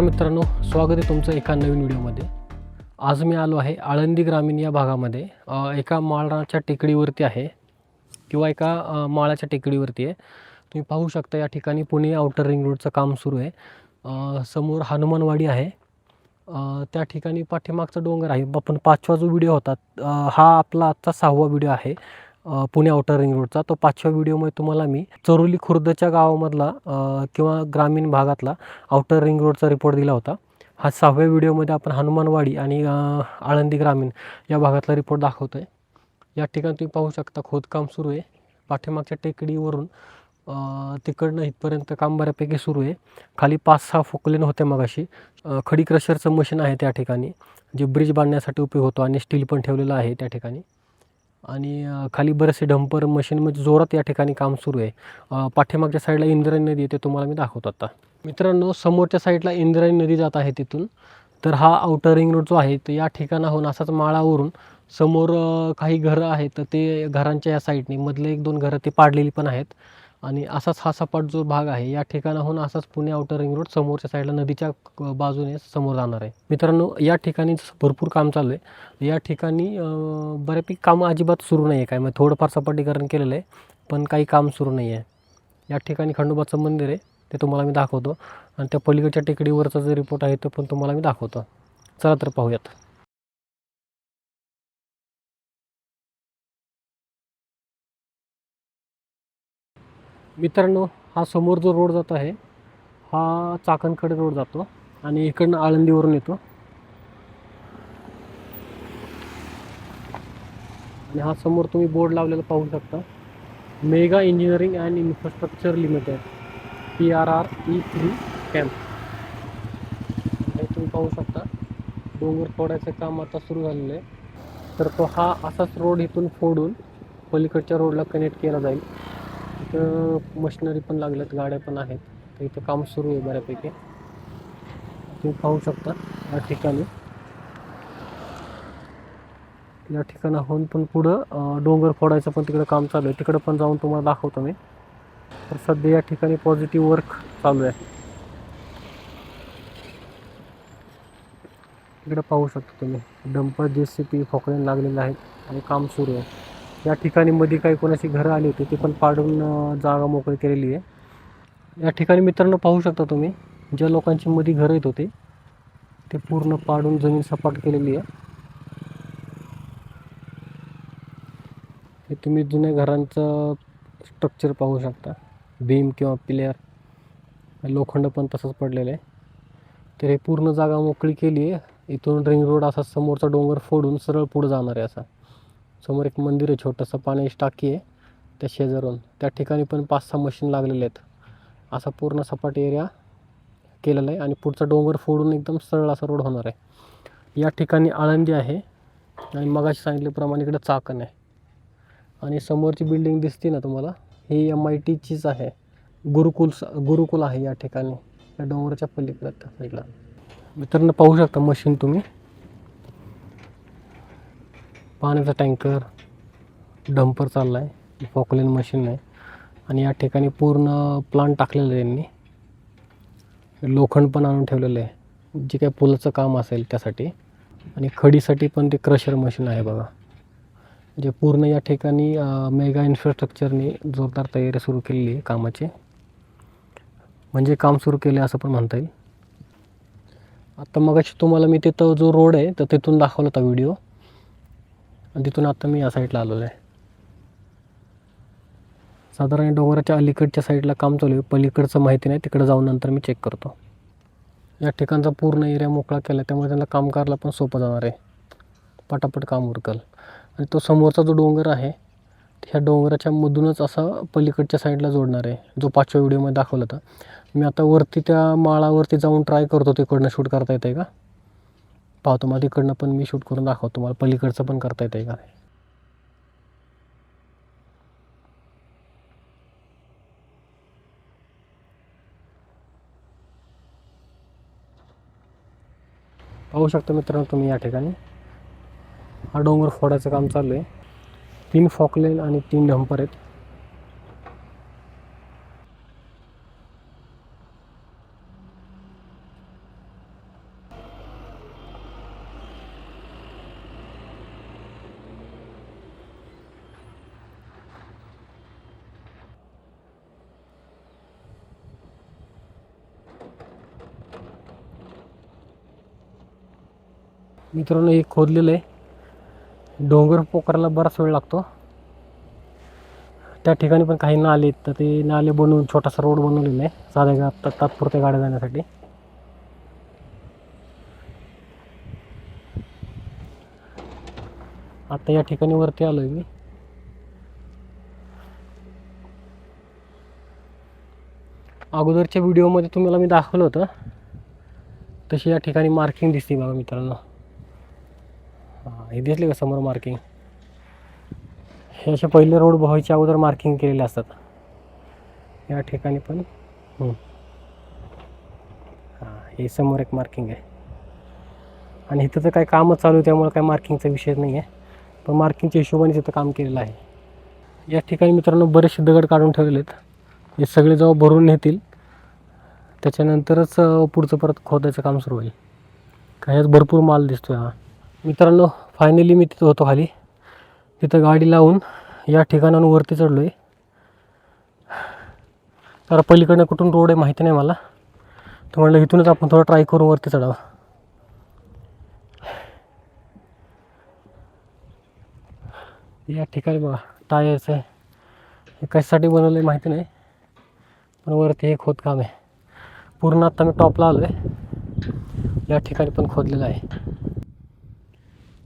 नमस्कार मित्रांनो स्वागत आहे तुमचं एका नवीन व्हिडिओमध्ये. आज मी आलो आहे आळंदी ग्रामीण या भागामध्ये. एका माळाच्या टेकडीवरती आहे किंवा एका माळाच्या टेकडीवरती आहे. तुम्ही पाहू शकता या ठिकाणी पुणे आउटर रिंग रोडचं काम सुरू आहे. समोर हनुमानवाडी आहे. त्या ठिकाणी पाठीमागचा डोंगर आहे. आपण पाचवा जो व्हिडिओ होता हा आपला आजचा सहावा व्हिडिओ आहे. पुणे आउटर रिंग रोडचा तो पाचव्या व्हिडिओमध्ये तुम्हाला मी चरोली खुर्दच्या गावामधला किंवा ग्रामीण भागातला आउटर रिंग रोडचा रिपोर्ट दिला होता. हा सहाव्या व्हिडिओमध्ये आपण हनुमानवाडी आणि आळंदी ग्रामीण या भागातला रिपोर्ट दाखवतो आहे या ठिकाणी तुम्ही पाहू शकता खोदकाम सुरू आहे. पाठीमागच्या टेकडीवरून तिकडनं इथपर्यंत काम बऱ्यापैकी सुरू आहे. खाली पाच सहा फोकलेन होते मगाशी. खडी क्रशरचं मशीन आहे त्या ठिकाणी. जे ब्रिज बांधण्यासाठी उपयोग होतो आणि स्टील पण ठेवलेलं आहे त्या ठिकाणी. आणि खाली बरेचसे डंपर मशीन म्हणजे जोरात या ठिकाणी काम सुरू आहे. पाठीमागच्या साईडला इंद्रायणी नदी आहे ते तुम्हाला मी दाखवतो आता. मित्रांनो समोरच्या साईडला इंद्रायणी नदी जात आहे तिथून. तर हा आउटर रिंग रोड जो आहे तर या ठिकाणाहून असाच माळावरून समोर काही घरं आहेत तर ते घरांच्या या साईडने मधले एक दोन घरं ते पाडलेली पण आहेत. आणि असाच हा सपाट जो भाग आहे या ठिकाणाहून असाच पुणे आउटर रिंग रोड समोरच्या साईडला नदीच्या क- बाजूने समोर जाणार आहे. मित्रांनो या ठिकाणी भरपूर काम चालू आहे या ठिकाणी बऱ्यापैकी कामं अजिबात सुरू नाही आहे काय. मग थोडंफार सपाटीकरण केलेलं आहे पण काही काम सुरू नाही आहे या ठिकाणी खंडोबाचं मंदिर आहे ते तुम्हाला मी दाखवतो. आणि त्या पलीकडच्या टेकडीवरचा जो रिपोर्ट आहे तो पण तुम्हाला मी दाखवतो. चला तर पाहूयात. मित्रांनो हा समोर जो रोड जात आहे हा चाकणकडे रोड जातो आणि इकडनं आळंदीवरून येतो. आणि हा समोर तुम्ही बोर्ड लावलेला पाहू शकता. Mega engineering and infrastructure limited P R R E three camp. हे तुम्ही पाहू शकता. डोंगर फोडायचं काम आता सुरू झालेलं आहे. तर तो हा असाच रोड इथून फोडून पलीकडच्या रोडला कनेक्ट केला जाईल. तिथं मशिनरी पण लागल्यात गाड्या पण आहेत. तर इथं काम सुरू आहे बऱ्यापैकी. तुम्ही पाहू शकता या ठिकाणी. या ठिकाणाहून पण पुढं डोंगर फोडायचं पण तिकडं काम चालू आहे. तिकडं पण जाऊन तुम्हाला दाखवतो मी. तर सध्या या ठिकाणी पॉझिटिव्ह वर्क चालू आहे. तिकडं पाहू शकता तुम्ही. डंपर जे सी पी फोकळ्यान लागलेलं आहेत आणि काम सुरू आहे. या ठिकाणी मध्ये काही कोणाची घरं आली होती ती पण पाडून जागा मोकळी केलेली आहे. या ठिकाणी मित्रांनो पाहू शकता तुम्ही ज्या लोकांची मध्ये घरं येत होती ते पूर्ण पाडून जमीन सपाट केलेली आहे. हे तुम्ही जुन्या घरांचं स्ट्रक्चर पाहू शकता. बीम किंवा प्लेअर लोखंड पण तसंच पडलेलं आहे. तर हे पूर्ण जागा मोकळी केली आहे. इथून रिंग रोड असा समोरचा डोंगर फोडून सरळ पुढं जाणार आहे असा. समोर एक मंदिर आहे छोटंसं पाण्याची टाकी आहे. त्या शेजारून त्या ठिकाणी पण पाच सहा मशीन लागलेले आहेत. असा पूर्ण सपाट एरिया केलेला आहे आणि पुढचा डोंगर फोडून एकदम सरळ असा रोड होणार आहे. या ठिकाणी आळंदी आहे आणि मगाशी सांगितल्याप्रमाणे इकडे चाकण आहे. आणि समोरची बिल्डिंग दिसते ना तुम्हाला? ही एम आय टीचीच आहे. गुरुकुल गुरुकुल आहे या ठिकाणी या डोंगराच्या पलीकडे त्या साईडला मित्रांनो पाहू शकता मशीन तुम्ही. पाण्याचा टँकर डंपर चालला आहे फॉकलेन मशीन आहे आणि या ठिकाणी पूर्ण प्लांट टाकलेलं आहे यांनी लोखंड पण आणून ठेवलेलं आहे. जे काही पुलाचं काम असेल त्यासाठी. आणि खडीसाठी पण ते क्रशर मशीन आहे बघा. म्हणजे पूर्ण या ठिकाणी मेगा इन्फ्रास्ट्रक्चरने जोरदार तयारी सुरू केलेली आहे कामाची. म्हणजे काम सुरू केले असं पण म्हणता येईल. आता मगाशी तुम्हाला मी तिथं जो रोड आहे तर तिथून दाखवला होता व्हिडिओ आणि तिथून आता मी या साईडला आलेलो आहे. साधारण डोंगराच्या अलीकडच्या साईडला काम चालू आहे. पलीकडचं माहिती नाही तिकडे जाऊन नंतर मी चेक करतो. या ठिकाणचा पूर्ण एरिया मोकळा केला त्यामुळे त्यांना काम करायला पण सोपं जाणार आहे. पटापट काम उरकल. आणि तो समोरचा जो डोंगर आहे ह्या डोंगराच्या मधूनच असा पलीकडच्या साईडला जोडणार आहे. जो पाचव्या व्हिडिओमध्ये दाखवला होता. मी आता वरती त्या माळावरती जाऊन ट्राय करतो तिकडनं शूट करता येतं का? पाहतो मला तिकडनं पण मी शूट करून दाखवतो तुम्हाला पलीकडचं पण करता येतं का? पाहू शकता मित्रांनो तुम्ही या ठिकाणी. हा डोंगर फोडायचं काम चालू आहे. तीन फॉकलेन आणि तीन डंपर आहेत. मित्रांनो हे खोदलेलं आहे. डोंगर पोखराला बराच वेळ लागतो. त्या ठिकाणी पण काही नाले आहेत तर ते नाले बनवून छोटासा रोड बनवलेला आहे. साध्या गा तात्पुरत्या गाड्या जाण्यासाठी. आता या ठिकाणी वरती आलो आहे मी. अगोदरच्या व्हिडिओमध्ये तुम्हाला मी दाखवलं होतं. तशी या ठिकाणी मार्किंग दिसते बघा मित्रांनो. हे दिसले का समोर मार्किंग हे असे पहिले रोड व्हायच्या अगोदर मार्किंग केलेले असतात. या ठिकाणी पण. हां हे समोर एक मार्किंग आहे. आणि इथं तर काय कामच चालू आहे त्यामुळे काय मार्किंगचा विषय नाही आहे. पण मार्किंगच्या हिशोबाने तिथं काम केलेलं आहे. या ठिकाणी मित्रांनो बरेचसे दगड काढून ठेवलेले आहेत हे सगळे जेव्हा भरून नेतील त्याच्यानंतरच पुढचं परत खोदायचं काम सुरू होईल. ह्यात भरपूर माल दिसतोय हा. मित्रांनो फायनली मी तिथं होतो खाली. तिथं गाडी लावून या ठिकाणाहून वरती चढलो आहे तर पलीकडनं कुठून रोड आहे माहिती नाही मला. तर म्हणलं इथूनच आपण थोडं ट्राय करून वरती चढावं. या ठिकाणी बघा टायर्स आहे. हे कशासाठी बनवलं आहे माहिती नाही. पण वरती हे खोदकाम आहे. पूर्ण आत्ता मी टॉपला आलो आहे या ठिकाणी पण खोदलेलं आहे.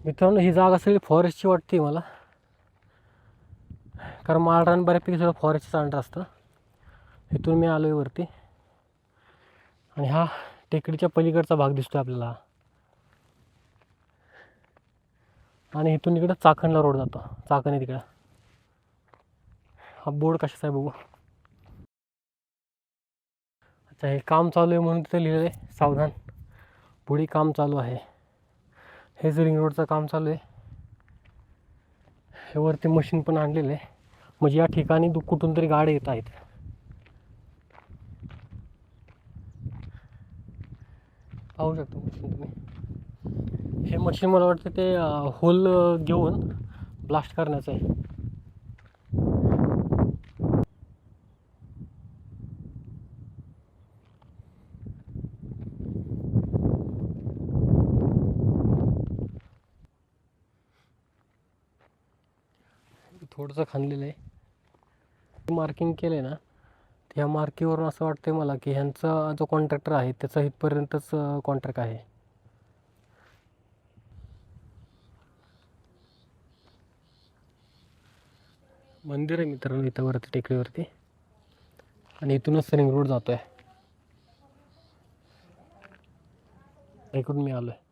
मित्रांनो ही जागा सगळी फॉरेस्टची वाटते मला. कारण माळरान बऱ्यापैकी सगळं फॉरेस्टचं अंडर असतं. इथून मी आलो आहे वरती. आणि हा टेकडीच्या पलीकडचा भाग दिसतो आपल्याला. आणि इथून इकडं चाकणला रोड जातो. चाकण आहे तिकडं. हा बोर्ड कशाचा आहे बघू. अच्छा हे काम चालू आहे म्हणून तिथं लिहिलं आहे. सावधान. पुढे काम चालू आहे. हेच रिंग रोडचं काम चालू आहे हे वरती मशीन पण आणलेलं आहे. म्हणजे या ठिकाणी दु कुठून तरी गाड्या येत आहेत. पाहू शकतो मशीन तुम्ही. हे मशीन मला वाटतं ते होल घेऊन ब्लास्ट करण्याचं आहे. थोडंसं खाणलेलं आहे. मार्किंग केलं आहे ना ह्या मार्किंगवरून असं वाटतं आहे मला की ह्यांचा जो कॉन्ट्रॅक्टर आहे त्याचा इथपर्यंतच कॉन्ट्रॅक्ट आहे. मंदिर आहे मित्रांनो इथं वरती टेकडीवरती. आणि इथूनच रिंग रोड जातो आहे इकडून मी आलो आहे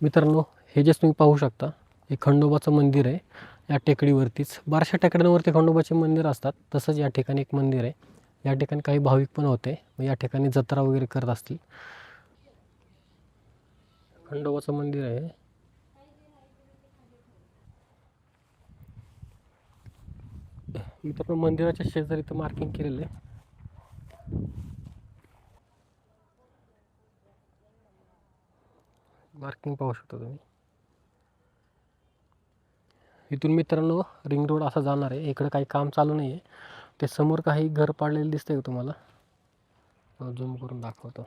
मित्रांनो हे जे तुम्ही पाहू शकता हे खंडोबाचं मंदिर आहे. या टेकडीवरतीच बऱ्याचशा टेकड्यांवरती खंडोबाचे मंदिर असतात. तसंच या ठिकाणी एक मंदिर आहे. या ठिकाणी काही भाविक पण होते. मग या ठिकाणी जत्रा वगैरे करत असतील. खंडोबाचं मंदिर आहे. मित्रांनो मंदिराच्या शेजारी इथं मार्किंग केलेलं आहे. मार्किंग पाहू शकता तुम्ही. इथून मित्रांनो रिंग रोड असा जाणार आहे. इकडं काही काम चालू नाही आहे ते समोर काही घर पाडलेलं दिसतंय का तुम्हाला? झूम करून दाखवतो.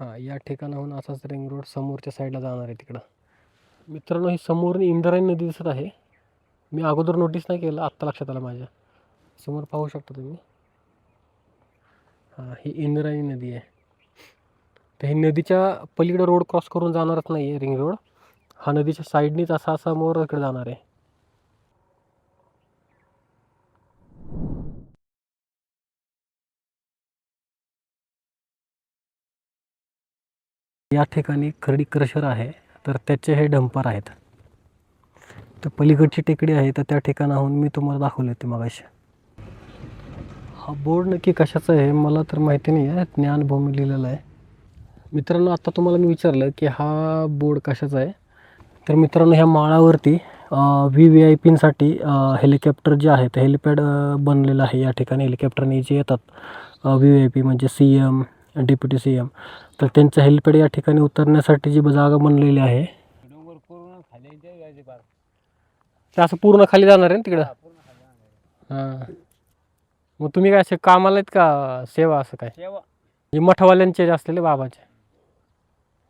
हां या ठिकाणाहून असाच रिंग रोड समोरच्या साईडला जाणार आहे तिकडं. मित्रांनो ही समोर इंद्रायणी नदी दिसत आहे. मी अगोदर नोटीस नाही केलं आत्ता लक्षात आलं माझ्या. समोर पाहू शकता तुम्ही? हां ही इंद्रायणी नदी आहे. तर हे नदीच्या पलीकडे रोड क्रॉस करून जाणारच नाही आहे रिंग रोड हा नदीच्या साईडनीच असा समोर इकडे जाणार आहे. या ठिकाणी खरडी क्रशर आहे तर त्याचे हे डंपर आहेत. तर पलीकडची टेकडी आहे तर त्या ठिकाणाहून मी तुम्हाला दाखवले ते मगाशी. हा बोर्ड नक्की कशाचा आहे मला तर माहिती नाही आहे ज्ञानभूमी लिहिलेला आहे. मित्रांनो आता तुम्हाला मी विचारलं की हा बोर्ड कशाचा आहे? तर मित्रांनो ह्या माळावरती व्ही व्ही आय पींसाठी हेलिकॉप्टर जे आहेत हेलिपॅड बनलेलं आहे. या ठिकाणी हेलिकॉप्टरने जे येतात व्ही व्ही आय पी म्हणजे C M deputy C M तर त्यांचं हेलिपॅड या ठिकाणी उतरण्यासाठी जी जागा बनलेली आहे ते असं पूर्ण खाली जाणार आहे ना तिकडं. हां. मग तुम्ही काय असे कामाला आहेत का? सेवा असं काय? सेवा. मठवाल्यांचे जे असलेले बाबाचे?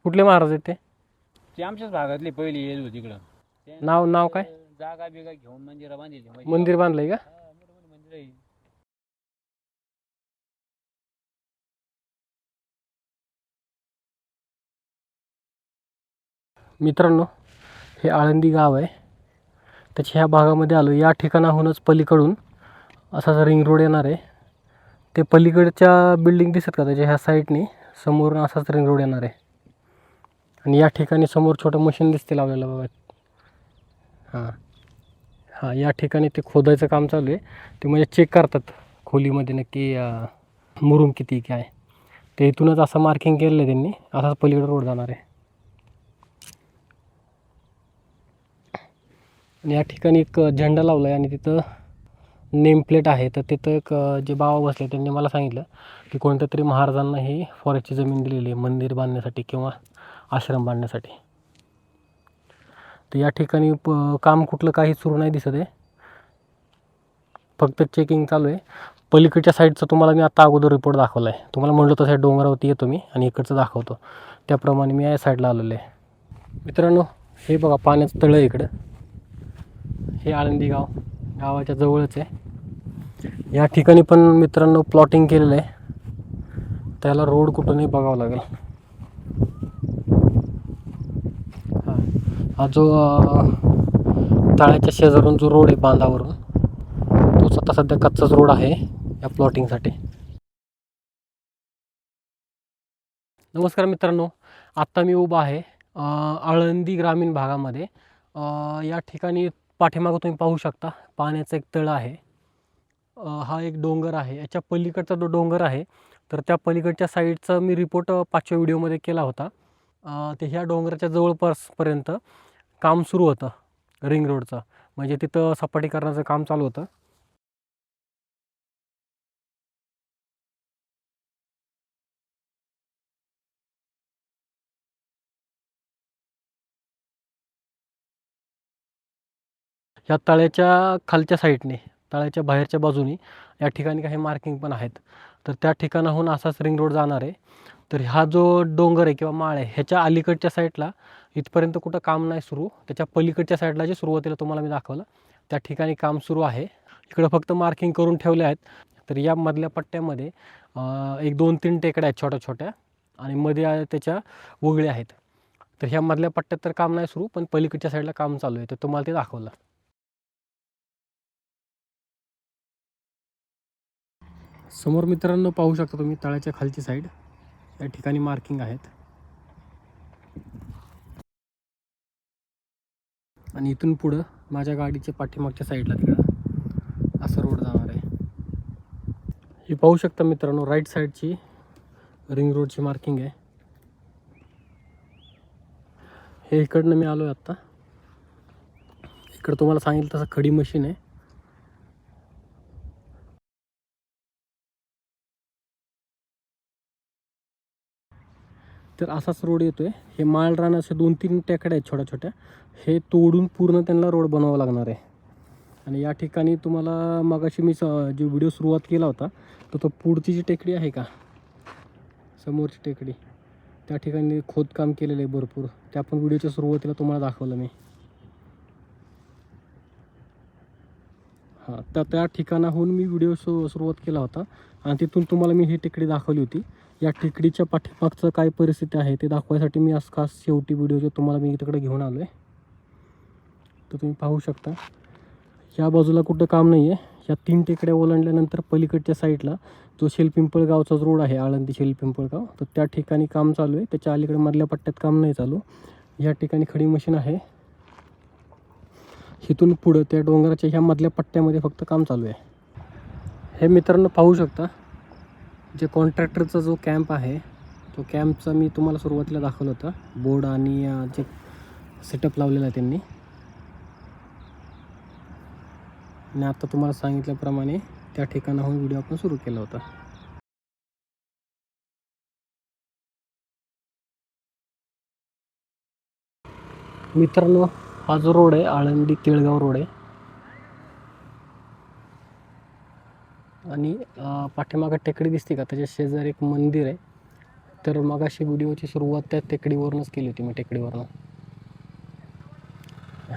कुठले महाराज आहेत ते? ती आमच्याच भागातली पहिली येल होती तिकडं. ते नाव नाव काय? जागा बिगा घेऊन मंदिरा बांधली म्हणजे मंदिर बांधलंय का? मंदिर आहे. मित्रांनो हे आळंदी गाव आहे. त्याच्या ह्या भागामध्ये आलो. या ठिकाणाहूनच पलीकडून असाच रिंग रोड येणार आहे. ते पलीकडच्या बिल्डिंग दिसत का त्याच्या? ह्या साईडने समोरून असाच रिंग रोड येणार आहे. आणि या ठिकाणी समोर छोटं मशीन दिसते लावलेलं बघा. हां. हां या ठिकाणी ते खोदायचं काम चालू आहे. ते म्हणजे चेक करतात खोलीमध्ये नक्की मुरूम मुरुम किती काय. आहे. ते इथूनच असं मार्किंग केलेलं आहे त्यांनी. असाच पलीकडे रोड जाणार आहे. आणि या ठिकाणी एक झेंडा लावला आहे आणि तिथं नेम प्लेट आहे. तर तिथं एक जे बाबा बसले त्यांनी मला सांगितलं की कोणत्या तरी महाराजांना ही फॉरेस्टची जमीन दिलेली आहे मंदिर बांधण्यासाठी किंवा आश्रम बांधण्यासाठी. तर या ठिकाणी प काम कुठलं काही सुरू नाही दिसत आहे. फक्त चेकिंग चालू आहे. पलीकडच्या साईडचा तुम्हाला मी आता अगोदर रिपोर्ट दाखवला आहे. तुम्हाला म्हणलं तसं डोंगरावरती येतो मी आणि इकडचं दाखवतो. त्याप्रमाणे मी या साईडला आलेलो आहे. मित्रांनो हे बघा पाण्याचं तळं आहे इकडं. हे आळंदी गाव गावाच्या जवळच आहे. या ठिकाणी पण मित्रांनो प्लॉटिंग केलेलं आहे. त्याला रोड कुठूनही बघावं लागेल हा हा जो तळ्याच्या शेजारून जो रोड आहे बांधावरून तो आता सध्या कच्चाच रोड आहे या प्लॉटिंगसाठी नमस्कार मित्रांनो आत्ता मी उभा आहे आळंदी ग्रामीण भागामध्ये. या ठिकाणी पाठीमागं तुम्ही पाहू शकता पाण्याचं एक तळ आहे. हा एक डोंगर आहे. याच्या पलीकडचा जो डोंगर आहे तर त्या पलीकडच्या साईडचा मी रिपोर्ट पाचव्या व्हिडिओमध्ये केला होता. ते ह्या डोंगराच्या जवळपासपर्यंत काम सुरू होतं रिंग रोडचं म्हणजे तिथं सपाटीकरणाचं काम चालू होतं. या तळ्याच्या खालच्या साईडने तळ्याच्या बाहेरच्या बाजूनी या ठिकाणी काही मार्किंग पण आहेत. तर त्या ठिकाणाहून असाच रिंग रोड जाणार आहे. तर हा जो डोंगर आहे किंवा माळ आहे ह्याच्या अलीकडच्या साईडला इथपर्यंत कुठं काम नाही सुरू. त्याच्या पलीकडच्या साईडला जे सुरुवातीला तुम्हाला मी दाखवलं त्या ठिकाणी काम सुरू आहे. इकडं फक्त मार्किंग करून ठेवले आहेत. तर या मधल्या पट्ट्यामध्ये एक दोन तीन टेकड्या आहेत छोट्या छोट्या आणि मध्ये त्याच्या वगळ्या आहेत. तर ह्या मधल्या पट्ट्यात तर काम नाही सुरू पण पलीकडच्या साईडला काम चालू आहे. तर तुम्हाला ते दाखवलं. समोर मित्रांनो पाहू शकता तुम्ही तळ्याच्या खालची साईड या ठिकाणी मार्किंग आहेत. आणि इथून पुढं माझ्या गाडीच्या पाठीमागच्या साईडला तिकडं असं रोड जाणार आहे. ही पाहू शकता मित्रांनो राईट साईडची रिंग रोडची मार्किंग आहे. हे इकडनं मी आलो आहे आत्ता. इकडं तुम्हाला सांगितलं तसं खडी मशीन आहे. तर असाच रोड येतो आहे हे माळरान असे दोन तीन टेकड्या आहेत छोट्या छोट्या. हे तोडून पूर्ण त्यांना रोड बनवावा लागणार आहे. आणि या ठिकाणी तुम्हाला मगाशी मी जो व्हिडिओ सुरुवात केला होता तर तो पुढची जी टेकडी आहे का? समोरची टेकडी. त्या ठिकाणी खोदकाम केलेलं आहे भरपूर. त्या पण व्हिडिओच्या सुरुवातीला तुम्हाला दाखवलं मी. हां त्या त्या ठिकाणाहून मी व्हिडिओ सु सुरुवात केला होता. आणि तिथून तुम्हाला मी ही टेकडी दाखवली होती. या टेकडीच्या पाठीमागचं काय परिस्थिती आहे ते दाखवायसाठी मी आज खास शेवटी व्हिडिओ जो तुम्हाला मी तिकडे घेऊन आलो आहे तर तुम्ही पाहू शकता. या बाजूला कुठं काम नाही आहे या तीन टेकड्या ओलांडल्यानंतर पलीकडच्या साईडला जो शेलपिंपळगावचा रोड आहे आळंदी शेलपिंपळगाव तर त्या ठिकाणी काम चालू आहे. त्याच्या अलीकडे मधल्या पट्ट्यात काम नाही चालू. या ठिकाणी खडी मशीन आहे. इथून पुढं त्या डोंगराच्या ह्या मधल्या पट्ट्यामध्ये फक्त काम चालू आहे. हे मित्रांनो पाहू शकता. जे कॉन्ट्रॅक्टरचा जो कॅम्प आहे तो कॅम्पचा मी तुम्हाला सुरुवातीला दाखवलं होतं. बोर्ड आणि जे सेटअप लावलेला आहे त्यांनी. आणि आता तुम्हाला सांगितल्याप्रमाणे त्या ठिकाणाहून व्हिडिओ आपण सुरू केला होता. मित्रांनो हा जो रोड आहे आळंदी केळगाव रोड आहे. आणि पाठीमागं टेकडी दिसते का? त्याच्या शेजारी एक मंदिर आहे. तर मगाशी व्हिडिओची सुरुवात त्या टेकडीवरूनच केली होती मी टेकडीवरनं.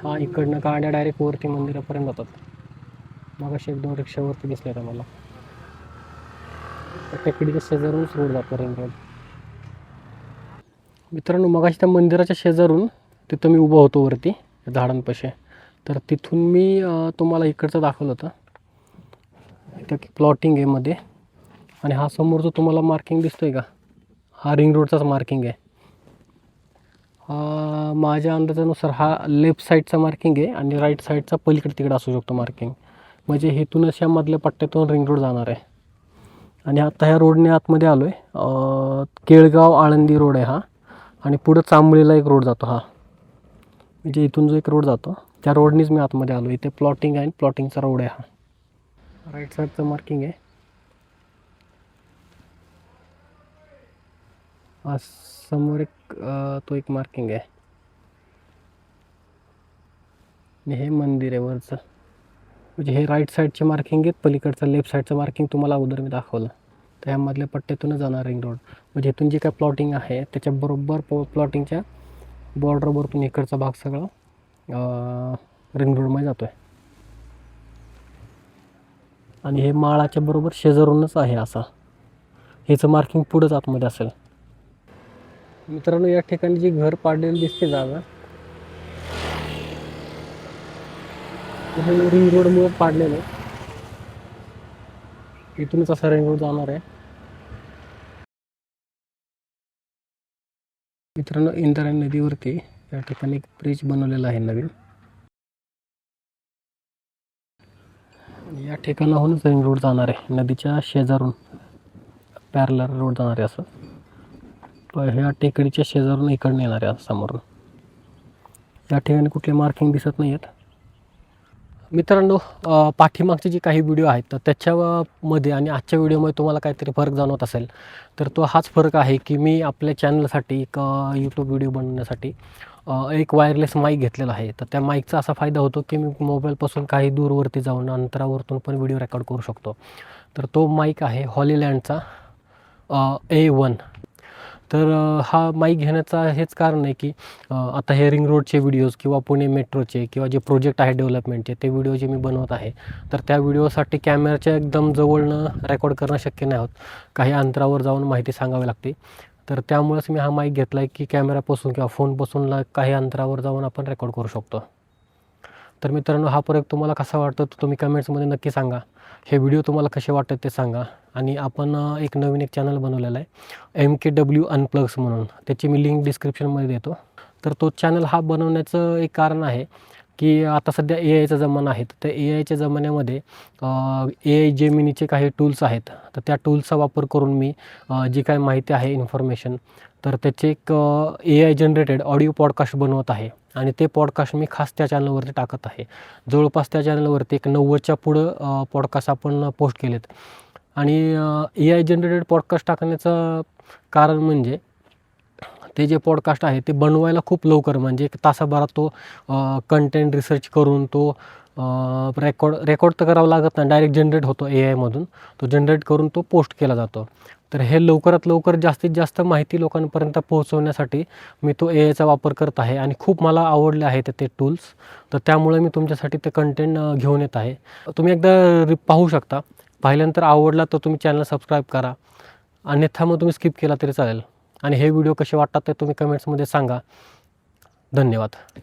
हा इकडनं गाड्या डायरेक्ट वरती मंदिरापर्यंत जातात. मगाशी एक दोन रिक्षावरती दिसले होत्या मला. त्या टेकडीच्या शेजारूनच रोड जातो रिंग रोड मित्रांनो मगाशी त्या मंदिराच्या शेजारून तिथं मी उभा होतो वरती झाडांपाशी. तर तिथून मी तुम्हाला इकडचं दाखवलं होतं. इथं प्लॉटिंग आहे मध्ये. आणि हा समोर जो तुम्हाला मार्किंग दिसतोय का? हा रिंग रोडचाच मार्किंग आहे. हा माझ्या अंदाजानुसार हा लेफ्ट साईडचा मार्किंग आहे आणि राईट साईडचा पलीकडे तिकडे असू शकतो मार्किंग म्हणजे हेतूनच या मधल्या पट्ट्यातून रिंग रोड जाणार आहे. आणि आता ह्या रोडने आतमध्ये आलो आहे केळगाव आळंदी रोड आहे हा. आणि पुढं चांबळीला एक रोड जातो हा. म्हणजे इथून जो एक रोड जातो त्या रोडनीच मी आतमध्ये आलो इथे प्लॉटिंग आहे आणि प्लॉटिंगचा रोड आहे हा. राईट साईडचं मार्किंग आहे हा समोर एक तो एक मार्किंग आहे eh? हे मंदिर आहे वरचं. म्हणजे हे राईट साईडचे मार्किंग आहेत पलीकडचं लेफ्ट साईडचं मार्किंग तुम्हाला अगोदर मी दाखवलं. तर ह्यामधल्या पट्ट्यातूनच जाणार रिंग रोड म्हणजे इथून जे काय प्लॉटिंग आहे त्याच्याबरोबर पो प्लॉटिंगच्या बॉर्डरवर तुम्ही इकडचा भाग सगळा रिंग uh, रोडमध्ये जातो आहे आणि हे माळाच्या बरोबर शेजारूनच आहे असा. ह्याचं मार्किंग पुढंच आतमध्ये असेल. मित्रांनो या ठिकाणी जी घर पाडलेली दिसते जागा रिंग रोडमुळे पाडलेलं आहे. इथूनच असा रिंग रोड जाणार आहे. मित्रांनो इंद्रायणी नदीवरती या ठिकाणी एक ब्रिज बनवलेला आहे नवीन. या ठिकाणाहूनच रिंग रोड जाणार आहे. नदीच्या शेजारून पॅरलर रोड जाणार आहे असं. प- ह्या टेकडीच्या शेजारून इकडनं येणार आहे असं समोरून. या ठिकाणी कुठले मार्किंग दिसत नाही आहेत मित्रांनो पाठीमागचे जे काही व्हिडिओ आहेत तर त्याच्यामध्ये आणि आजच्या व्हिडिओमध्ये तुम्हाला काहीतरी फरक जाणवत असेल तर तो हाच फरक आहे की मी आपल्या चॅनलसाठी एक यूट्यूब व्हिडिओ बनवण्यासाठी एक वायरलेस माईक घेतलेला आहे. तर त्या माईकचा असा फायदा होतो की मी मोबाईलपासून काही दूरवरती जाऊन अंतरावरतून पण व्हिडिओ रेकॉर्ड करू शकतो. तर तो माईक आहे हॉलीलँडचा ए वन तर हा माईक घेण्याचा हेच कारण आहे की आता हे रिंग रोडचे व्हिडिओज किंवा पुणे मेट्रोचे किंवा जे प्रोजेक्ट आहे डेव्हलपमेंटचे ते व्हिडिओ जे मी बनवत आहे तर त्या व्हिडिओसाठी कॅमेऱ्याच्या एकदम जवळनं रेकॉर्ड करणं शक्य नाही होत. काही अंतरावर जाऊन माहिती सांगावी लागते. तर त्यामुळेच मी हा माईक घेतला आहे की कॅमेरापासून किंवा फोनपासून काही अंतरावर जाऊन आपण रेकॉर्ड करू शकतो. तर मित्रांनो हा प्रयोग तुम्हाला कसा वाटतो तो तुम्ही कमेंट्समध्ये नक्की सांगा. हे व्हिडिओ तुम्हाला कसे वाटतात ते सांगा. आणि आपण एक नवीन एक चॅनल बनवलेला आहे एम के डब्ल्यू अनप्लग्स म्हणून. त्याची मी लिंक डिस्क्रिप्शनमध्ये देतो. तर तो चॅनल हा बनवण्याचं एक कारण आहे की आता सध्या ए आयचा जमाना आहे. तर ए आयच्या जमान्यामध्ये ए आय जेमिनीचे काही टूल्स आहेत. तर त्या टूल्सचा वापर करून मी जी काय माहिती आहे इन्फॉर्मेशन तर त्याचे एक A I generated audio podcast बनवत आहे. आणि ते पॉडकास्ट मी खास त्या चॅनलवरती टाकत आहे. जवळपास त्या चॅनलवरती एक नव्वदच्या पुढं पॉडकास्ट आपण पोस्ट केलेत. आणि ए आय जनरेटेड पॉडकास्ट टाकण्याचं कारण म्हणजे ते जे पॉडकास्ट आहे ते बनवायला खूप लवकर. म्हणजे एक तासाभरात तो कंटेंट रिसर्च करून तो रेकॉर्ड रेकॉर्ड तर करावं लागत नाही. डायरेक्ट जनरेट होतो ए आयमधून तो जनरेट करून तो पोस्ट केला जातो. तर हे लवकरात लवकर जास्तीत जास्त माहिती लोकांपर्यंत पोहोचवण्यासाठी मी तो ए आयचा वापर करत आहे. आणि खूप मला आवडले आहेत ते टूल्स तर त्यामुळे मी तुमच्यासाठी ते कंटेंट घेऊन येत आहे. तुम्ही एकदा पाहू शकता. पाहिल्यानंतर आवडला तर तुम्ही चॅनल सबस्क्राईब करा. अन्यथा मग तुम्ही स्किप केला तरी चालेल. आणि हे व्हिडिओ कसे वाटतात ते तुम्ही कमेंट्समध्ये सांगा. धन्यवाद.